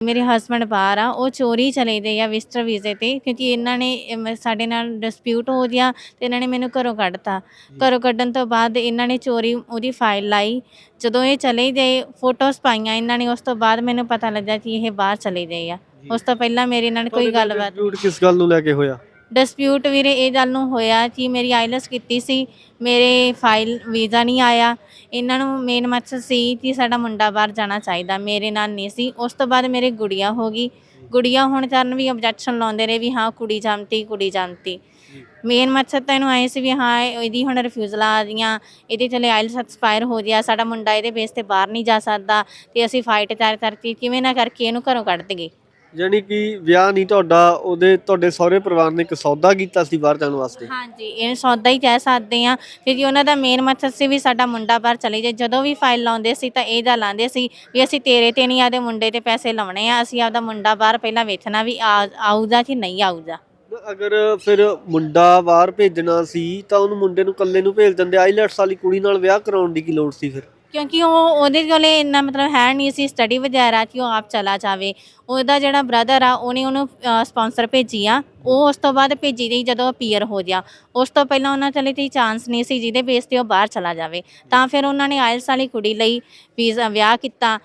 ਮੇਰੇ ਹਸਬੰਡ ਬਾਹਰ ਆ ਉਹ ਚੋਰੀ ਚਲੇ ਗਏ ਆ ਵਿਜ਼ਟਰ ਵੀਜ਼ੇ ਤੇ ਕਿਉਂਕਿ ਇਹਨਾਂ ਨੇ ਅਮ, ਸਾਡੇ ਨਾਲ ਡਿਸਪਿਊਟ ਹੋ ਗਿਆ ਤੇ ਇਹਨਾਂ ਨੇ ਮੈਨੂੰ ਘਰੋਂ ਕੱਢਤਾ। ਘਰੋਂ ਕੱਢਣ ਤੋਂ ਬਾਅਦ ਇਹਨਾਂ ਨੇ ਚੋਰੀ ਉਹਦੀ ਫਾਈਲ ਲਾਈ। ਜਦੋਂ ਇਹ ਚਲੇ ਗਏ ਫੋਟੋਜ਼ ਪਾਈਆਂ ਇਹਨਾਂ ਨੇ ਉਸ ਤੋਂ ਬਾਅਦ ਮੈਨੂੰ ਪਤਾ ਲੱਗਾ ਕਿ ਇਹ ਬਾਹਰ ਚਲੇ ਗਏ ਆ। ਉਸ ਤੋਂ ਪਹਿਲਾਂ ਮੇਰੇ ਇਹਨਾਂ ਨੇ ਕੋਈ ਗੱਲਬਾਤ ਡਿਸਪਿਊਟ ਕਿਸ ਗੱਲ ਨੂੰ ਲੈ ਕੇ ਹੋਇਆ? ਡਿਸਪਿਊਟ ਵੀਰੇ ਇਹ ਗੱਲ ਨੂੰ ਹੋਇਆ ਕਿ ਮੇਰੀ ਆਈਲਸ ਕੀਤੀ ਸੀ, ਮੇਰੇ ਫਾਈਲ ਵੀਜ਼ਾ ਨਹੀਂ ਆਇਆ। ਇਹਨਾਂ ਨੂੰ ਮੇਨ ਮਕਸਦ ਸੀ ਕਿ ਸਾਡਾ ਮੁੰਡਾ ਬਾਹਰ ਜਾਣਾ ਚਾਹੀਦਾ। ਮੇਰੇ ਨਾਲ ਨਹੀਂ ਸੀ। ਉਸ ਤੋਂ ਬਾਅਦ ਮੇਰੇ ਗੁੜੀਆ ਹੋ ਗਈ। ਗੁੜੀਆ ਹੋਣ ਕਾਰਨ ਵੀ ਆਬਜੈਕਸ਼ਨ ਲਾਉਂਦੇ ਰਹੇ ਵੀ ਹਾਂ, ਕੁੜੀ ਜੰਮਤੀ ਕੁੜੀ ਜੰਮਤੀ ਮੇਨ ਮਕਸਦ ਤਾਂ ਇਹਨੂੰ ਆਏ ਸੀ ਵੀ ਹਾਂ, ਇਹਦੀ ਹੁਣ ਰਿਫਿਊਜ਼ਲ ਆ ਗਈਆਂ। ਇਹਦੇ ਚਲੇ ਆਇਲਸ ਐਕਸਪਾਇਰ ਹੋ ਗਿਆ। ਸਾਡਾ ਮੁੰਡਾ ਇਹਦੇ ਬੇਸ ਤੇ ਬਾਹਰ ਨਹੀਂ ਜਾ ਸਕਦਾ। ਤੇ ਅਸੀਂ ਫਾਈਟ ਕਰ ਕਰਕੇ ਕਿਵੇਂ ਨਾ ਕਰਕੇ ਇਹਨੂੰ ਘਰੋਂ ਕੱਢ ਦਈਏ। ਯਾਨੀ ਕਿ ਵਿਆਹ ਨਹੀਂ ਤੁਹਾਡਾ ਉਹਦੇ ਤੁਹਾਡੇ ਸਹੁਰੇ ਪਰਿਵਾਰ ਨੇ ਇੱਕ ਸੌਦਾ ਕੀਤਾ ਸੀ ਬਾਹਰ ਜਾਣ ਵਾਸਤੇ? ਹਾਂਜੀ ਇਹ ਸੌਦਾ ਹੀ ਕਹਿ ਸਕਦੇ ਆ ਕਿਉਂਕਿ ਉਹਨਾਂ ਦਾ ਮੇਨ ਮਕਸਦ ਸੀ ਵੀ ਸਾਡਾ ਮੁੰਡਾ ਬਾਹਰ ਚਲੇ ਜਾਏ। ਜਦੋਂ ਵੀ ਫਾਈਲ ਲਾਉਂਦੇ ਸੀ ਤਾਂ ਇਹ ਗੱਲ ਆਂਦੇ ਸੀ ਵੀ ਅਸੀਂ ਤੇਰੇ ਤੇ ਨਹੀਂ ਆਦੇ ਮੁੰਡੇ ਤੇ ਪੈਸੇ ਲਾਉਣੇ ਆ ਅਸੀਂ ਆਪਦਾ ਮੁੰਡਾ ਬਾਹਰ ਪਹਿਲਾਂ ਵੇਖਣਾ ਵੀ ਆ- ਆਊਗਾ ਕਿ ਨਹੀਂ ਆਊਗਾ। ਅਗਰ ਫਿਰ ਮੁੰਡਾ ਬਾਹਰ ਭੇਜਣਾ ਸੀ ਤਾਂ ਉਹਨੂੰ ਮੁੰਡੇ ਨੂੰ ਇਕੱਲੇ ਨੂੰ ਭੇਜ ਦਿੰਦੇ ਆਈਲੈਟਸ ਵਾਲੀ ਕੁੜੀ ਨਾਲ ਵਿਆਹ ਕਰਾਉਣ ਦੀ ਕੀ ਲੋੜ ਸੀ ਫਿਰ? ਕਿਉਂਕਿ ਉਹ ਉਹਦੇ ਕੋਲੇ ਇੰਨਾ ਮਤਲਬ ਹੈ ਨਹੀਂ ਸੀ ਸਟੱਡੀ ਵਗੈਰਾ ਕਿ ਉਹ ਆਪ ਚਲਾ ਜਾਵੇ। ਉਹਦਾ ਜਿਹੜਾ ਬ੍ਰਦਰ ਆ, ਉਹਨੇ ਉਹਨੂੰ ਸਪਾਂਸਰ ਭੇਜੀ ਆ। ਉਹ ਉਸ ਤੋਂ ਬਾਅਦ ਭੇਜੀ ਰਹੀ ਜਦੋਂ ਪੀਅਰ ਹੋ ਗਿਆ। ਉਸ ਤੋਂ ਪਹਿਲਾਂ ਉਹਨਾਂ ਚਲੇ ਤੇ ਚਾਂਸ ਨਹੀਂ ਸੀ ਜਿਹਦੇ ਬੇਸ ਤੇ ਉਹ ਬਾਹਰ ਚਲਾ ਜਾਵੇ। ਤਾਂ ਫਿਰ ਉਹਨਾਂ ਨੇ ਆਇਲਸ ਵਾਲੀ ਕੁੜੀ ਲਈ ਵੀਜ਼ਾ ਵਿਆਹ ਕੀਤਾ।